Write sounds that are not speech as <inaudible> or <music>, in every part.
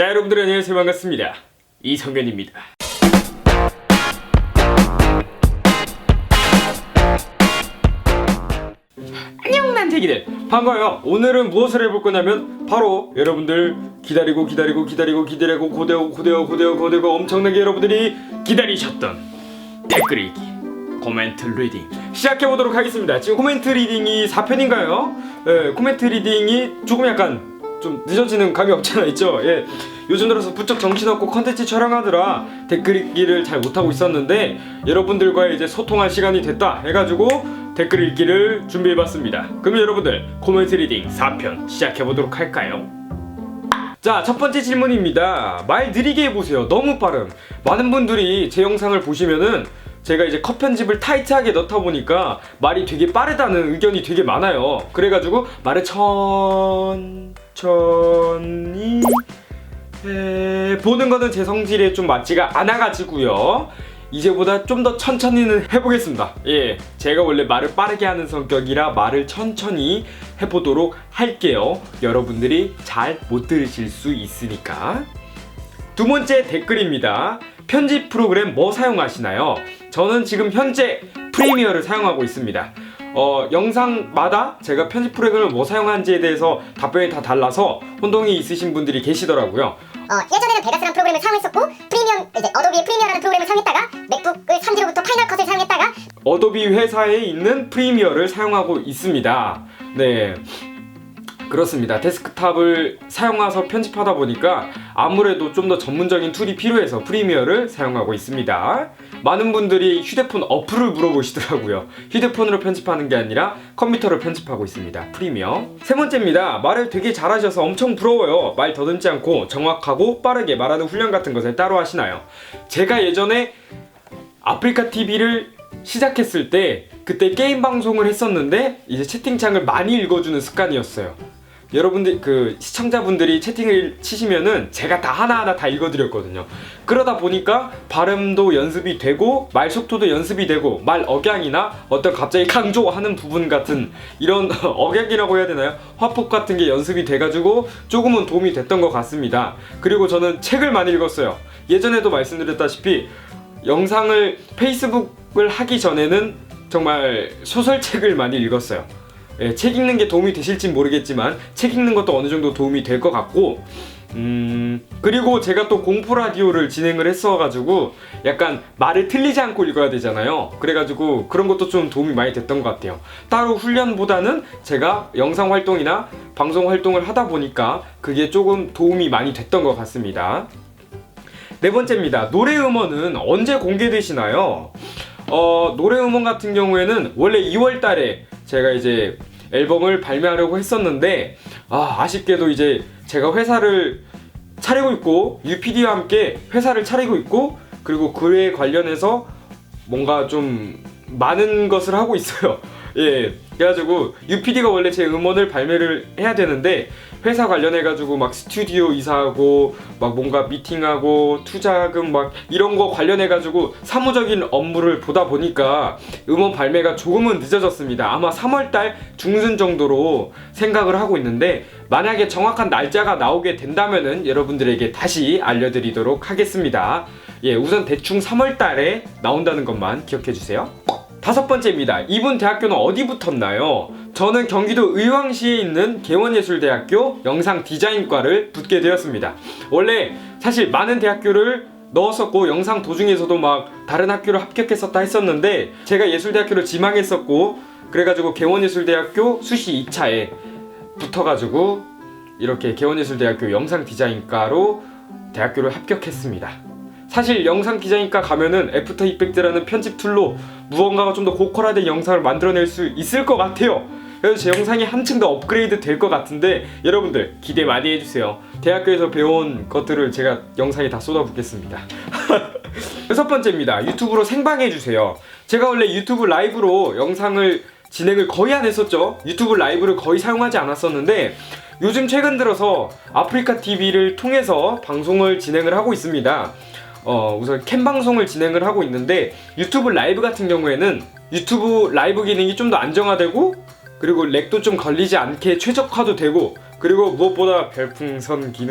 자 여러분들 안녕하세요 반갑습니다 이성현입니다 안녕 난쟁이들 반가워요 오늘은 무엇을 해볼 거냐면 바로 여러분들 기다리고 기다리고 기다리고 기다리고 고대고 고대고 고대고 고대고 엄청나게 여러분들이 기다리셨던 댓글 읽기 코멘트 리딩 시작해 보도록 하겠습니다. 지금 코멘트 리딩이 4편인가요? 예, 코멘트 리딩이 조금 약간 좀 늦어지는 감이 없잖아 있죠. 예. 요즘 들어서 부쩍 정신없고 컨텐츠 촬영하느라 댓글 읽기를 잘 못하고 있었는데 여러분들과의 이제 소통할 시간이 됐다 해가지고 댓글 읽기를 준비해봤습니다. 그럼 여러분들 코멘트 리딩 4편 시작해 보도록 할까요? 자, 첫 번째 질문입니다. 말 느리게 해보세요. 너무 빠름. 많은 분들이 제 영상을 보시면은 제가 이제 컷 편집을 타이트하게 넣다 보니까 말이 되게 빠르다는 의견이 되게 많아요. 그래가지고 말을 천 천히 해 보는 거는 제 성질에 좀 맞지가 않아가지고요. 이제보다 좀 더 천천히는 해보겠습니다. 예, 제가 원래 말을 빠르게 하는 성격이라 말을 천천히 해보도록 할게요. 여러분들이 잘 못 들으실 수 있으니까. 두 번째 댓글입니다. 편집 프로그램 뭐 사용하시나요? 저는 지금 현재 프리미어를 사용하고 있습니다. 어, 영상마다 제가 편집 프로그램을 뭐 사용하는지에 대해서 답변이 다 달라서 혼동이 있으신 분들이 계시더라고요. 어, 예전에는 베가스라는 프로그램을 사용했었고 프리미엄 이제 어도비의 프리미어라는 프로그램을 사용했다가 맥북을 3기로부터 파이널 컷을 사용했다가 어도비 회사에 있는 프리미어를 사용하고 있습니다. 네. 그렇습니다. 데스크탑을 사용해서 편집하다 보니까 아무래도 좀 더 전문적인 툴이 필요해서 프리미어를 사용하고 있습니다. 많은 분들이 휴대폰 어플을 물어보시더라고요. 휴대폰으로 편집하는 게 아니라 컴퓨터로 편집하고 있습니다. 프리미어. 세 번째입니다. 말을 되게 잘하셔서 엄청 부러워요. 말 더듬지 않고 정확하고 빠르게 말하는 훈련 같은 것을 따로 하시나요? 제가 예전에 아프리카 TV를 시작했을 때 그때 게임 방송을 했었는데 이제 채팅창을 많이 읽어주는 습관이었어요. 여러분들 그 시청자분들이 채팅을 치시면은 제가 다 하나하나 다 읽어드렸거든요. 그러다 보니까 발음도 연습이 되고 말 속도도 연습이 되고 말 억양이나 어떤 갑자기 강조하는 부분 같은 이런 <laughs> 억양이라고 해야 되나요? 화폭 같은 게 연습이 돼가지고 조금은 도움이 됐던 것 같습니다. 그리고 저는 책을 많이 읽었어요. 예전에도 말씀드렸다시피 영상을 페이스북을 하기 전에는 정말 소설책을 많이 읽었어요. 예, 책 읽는 게 도움이 되실진 모르겠지만 책 읽는 것도 어느 정도 도움이 될 것 같고 음 그리고 제가 또 공포 라디오를 진행을 했어가지고 약간 말을 틀리지 않고 읽어야 되잖아요. 그래가지고 그런 것도 좀 도움이 많이 됐던 것 같아요. 따로 훈련보다는 제가 영상 활동이나 방송 활동을 하다 보니까 그게 조금 도움이 많이 됐던 것 같습니다. 네 번째입니다. 노래 음원은 언제 공개되시나요? 어, 노래 음원 같은 경우에는 원래 2월 달에 제가 이제 앨범을 발매하려고 했었는데 아, 아쉽게도 이제 제가 회사를 차리고 있고 UPD와 함께 회사를 차리고 있고 그리고 그에 관련해서 뭔가 좀 많은 것을 하고 있어요. <laughs> 예. 그래가지고 UPD가 원래 제 음원을 발매를 해야 되는데 회사 관련해가지고 막 스튜디오 이사하고 막 뭔가 미팅하고 투자금 막 이런 거 관련해가지고 사무적인 업무를 보다 보니까 음원 발매가 조금은 늦어졌습니다. 아마 3월달 중순 정도로 생각을 하고 있는데 만약에 정확한 날짜가 나오게 된다면은 여러분들에게 다시 알려드리도록 하겠습니다. 예, 우선 대충 3월달에 나온다는 것만 기억해 주세요. 다섯 번째입니다. 이분 대학교는 어디 붙었나요? 저는 경기도 의왕시에 있는 개원예술대학교 영상 디자인과를 붙게 되었습니다. 원래 사실 많은 대학교를 넣었었고 영상 도중에서도 막 다른 학교를 합격했었다 했었는데 제가 예술대학교를 지망했었고 그래가지고 개원예술대학교 수시 2차에 붙어가지고 이렇게 개원예술대학교 영상 디자인과로 대학교를 합격했습니다. 사실 영상 디자인과 가면은 애프터 이펙트라는 편집 툴로 무언가가 좀 더 고퀄화된 영상을 만들어낼 수 있을 것 같아요. 그래서 제 영상이 한층 더 업그레이드 될 것 같은데 여러분들 기대 많이 해주세요. 대학교에서 배운 것들을 제가 영상에 다 쏟아붓겠습니다. <laughs> 여섯 번째입니다. 유튜브로 생방해주세요. 제가 원래 유튜브 라이브로 영상을 진행을 거의 안 했었죠. 유튜브 라이브를 거의 사용하지 않았었는데 요즘 최근 들어서 아프리카 TV를 통해서 방송을 진행을 하고 있습니다. 어, 우선 캠 방송을 진행을 하고 있는데 유튜브 라이브 같은 경우에는 유튜브 라이브 기능이 좀 더 안정화되고 그리고 렉도 좀 걸리지 않게 최적화도 되고 그리고 무엇보다 별풍선 기능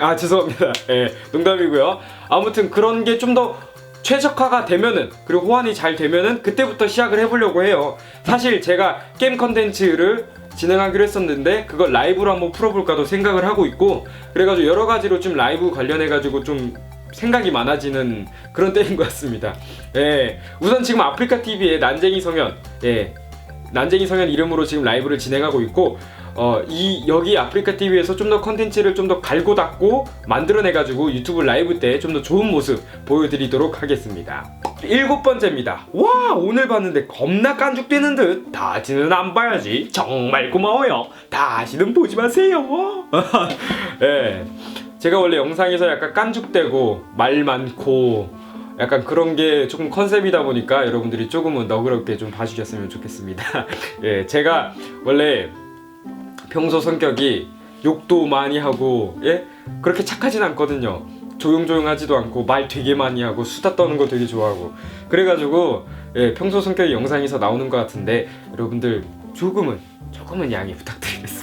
아 죄송합니다. 예, 농담이고요. 아무튼 그런 게 좀더 최적화가 되면은 그리고 호환이 잘 되면은 그때부터 시작을 해보려고 해요. 사실 제가 게임 컨텐츠를 진행하기로 했었는데 그걸 라이브로 한번 풀어볼까도 생각을 하고 있고 그래가지고 여러 가지로 좀 라이브 관련해가지고 좀 생각이 많아지는 그런 때인 것 같습니다. 예, 우선 지금 아프리카 TV의 난쟁이 성현, 예, 난쟁이 성현 이름으로 지금 라이브를 진행하고 있고 어, 이 여기 아프리카 TV에서 좀 더 컨텐츠를 좀 더 갈고 닦고 만들어내가지고 유튜브 라이브 때 좀 더 좋은 모습 보여드리도록 하겠습니다. 일곱 번째입니다. 와 오늘 봤는데 겁나 깐죽대는 듯 다시는 안 봐야지. 정말 고마워요. 다시는 보지 마세요. <laughs> 예, 제가 원래 영상에서 약간 깐죽대고 말 많고 약간 그런 게 조금 컨셉이다 보니까 여러분들이 조금은 너그럽게 좀 봐주셨으면 좋겠습니다. <laughs> 예, 제가 원래 평소 성격이 욕도 많이 하고 예 그렇게 착하진 않거든요. 조용조용하지도 않고 말 되게 많이 하고 수다 떠는 거 되게 좋아하고 그래가지고 예 평소 성격이 영상에서 나오는 것 같은데 여러분들 조금은 조금은 양해 부탁드리겠습니다.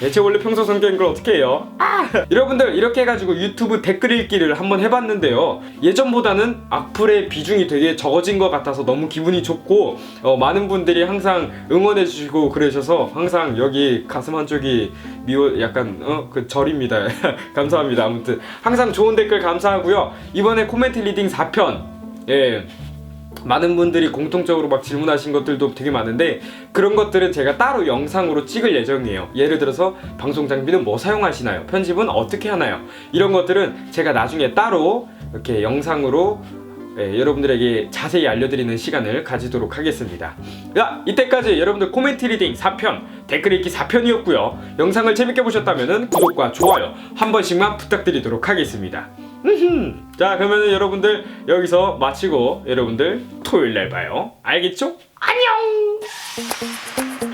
예, 제 원래 평소 성격인 걸 어떻게 해요? 아! <laughs> 여러분들 이렇게 해가지고 유튜브 댓글 읽기를 한번 해봤는데요. 예전보다는 악플의 비중이 되게 적어진 것 같아서 너무 기분이 좋고 어, 많은 분들이 항상 응원해주시고 그러셔서 항상 여기 가슴 한쪽이 미워 약간 어 그 절입니다. <laughs> 감사합니다. 아무튼 항상 좋은 댓글 감사하고요. 이번에 코멘트 리딩 4편 예. 많은 분들이 공통적으로 막 질문하신 것들도 되게 많은데 그런 것들은 제가 따로 영상으로 찍을 예정이에요. 예를 들어서 방송 장비는 뭐 사용하시나요? 편집은 어떻게 하나요? 이런 것들은 제가 나중에 따로 이렇게 영상으로 예, 여러분들에게 자세히 알려드리는 시간을 가지도록 하겠습니다. 야, 이때까지 여러분들 코멘트 리딩 4편, 댓글 읽기 4편이었고요. 영상을 재밌게 보셨다면 구독과 좋아요 한 번씩만 부탁드리도록 하겠습니다. 음흠. 자, 그러면 여러분들 여기서 마치고 여러분들 토요일 날 봐요. 알겠죠? 안녕!